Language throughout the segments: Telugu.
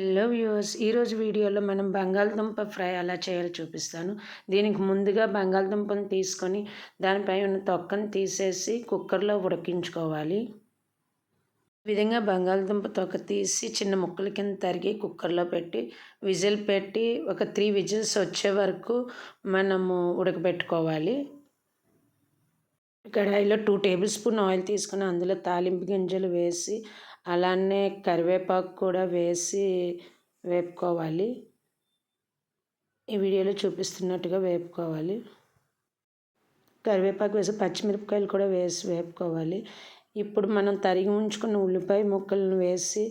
హలో వ్యూవర్స్ ఈరోజు వీడియోలో మనం బంగాళదుంప ఫ్రై ఎలా చేయాలో చూపిస్తాను. దీనికి ముందుగా బంగాళదుంపను తీసుకొని దానిపై ఉన్న తొక్కను తీసేసి కుక్కర్లో ఉడికించుకోవాలి. ఈ విధంగా బంగాళదుంప తొక్క తీసి చిన్న ముక్కల కింద తరిగి కుక్కర్లో పెట్టి విజిల్ పెట్టి ఒక త్రీ విజిల్స్ వచ్చే వరకు మనము ఉడకబెట్టుకోవాలి. కడాయిలో టూ టేబుల్ స్పూన్ ఆయిల్ తీసుకుని అందులో తాలింపు గింజలు వేసి అలానే కరివేపాకు కూడా వేసి వేపుకోవాలి. ఈ వీడియోలో చూపిస్తున్నట్టుగా వేపుకోవాలి. కరివేపాకు వేసి పచ్చిమిరపకాయలు కూడా వేసి వేపుకోవాలి. ఇప్పుడు మనం తరిగి ఉంచుకున్న ఉల్లిపాయ ముక్కలను వేసి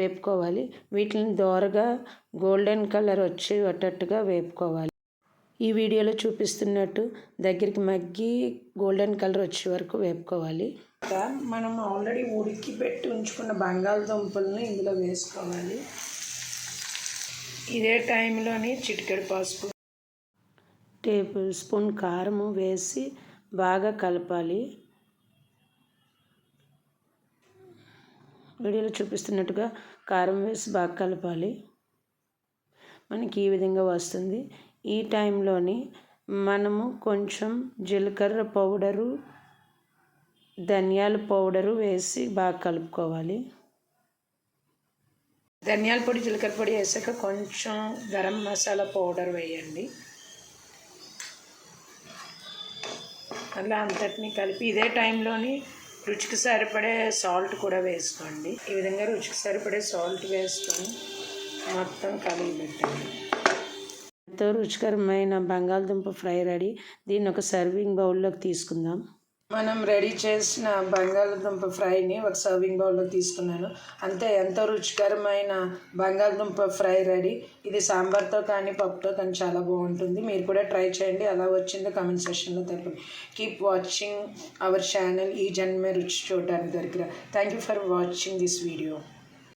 వేపుకోవాలి. వీటిని దోరగా గోల్డెన్ కలర్ వచ్చేటట్టుగా వేపుకోవాలి. ఈ వీడియోలో చూపిస్తున్నట్టు దగ్గరికి మగ్గి గోల్డెన్ కలర్ వచ్చే వరకు వేపుకోవాలి. మనం ఆల్రెడీ ఉడికి పెట్టి ఉంచుకున్న బంగాళదుంపలను ఇందులో వేసుకోవాలి. ఇదే టైంలోని చిటికెడు పసుపు. టేబుల్ స్పూన్ కారము వేసి బాగా కలపాలి. వీడియోలో చూపిస్తున్నట్టుగా కారం వేసి బాగా కలపాలి. మనకి ఈ విధంగా వస్తుంది. ఈ టైంలోని మనము కొంచెం జీలకర్ర పౌడరు ధనియాల పౌడరు వేసి బాగా కలుపుకోవాలి. ధనియాల పొడి జీలకర్ర పొడి వేసాక కొంచెం గరం మసాలా పౌడర్ వేయండి. అలా అంతటిని కలిపి ఇదే టైంలోని రుచికి సరిపడే సాల్ట్ కూడా వేసుకోండి. ఈ విధంగా రుచికి సరిపడే సాల్ట్ వేసుకొని మొత్తం కలిగి పెట్టండి. ఎంతో రుచికరమైన బంగాళదుంప ఫ్రై రెడీ. దీన్ని ఒక సర్వింగ్ బౌల్లోకి తీసుకుందాం. మనం రెడీ చేసిన బంగాళదుంప ఫ్రైని ఒక సర్వింగ్ బౌల్లో తీసుకున్నాను. అంతే ఎంతో రుచికరమైన బంగాళదుంప ఫ్రై రెడీ. ఇది సాంబార్తో కానీ పప్పుతో కానీ చాలా బాగుంటుంది. మీరు కూడా ట్రై చేయండి. ఎలా వచ్చిందో కమెంట్ సెషన్లో తెలపండి కీప్ వాచింగ్ అవర్ ఛానల్ ఈ జన్మే రుచి చూడడానికి దగ్గర thank you for watching this video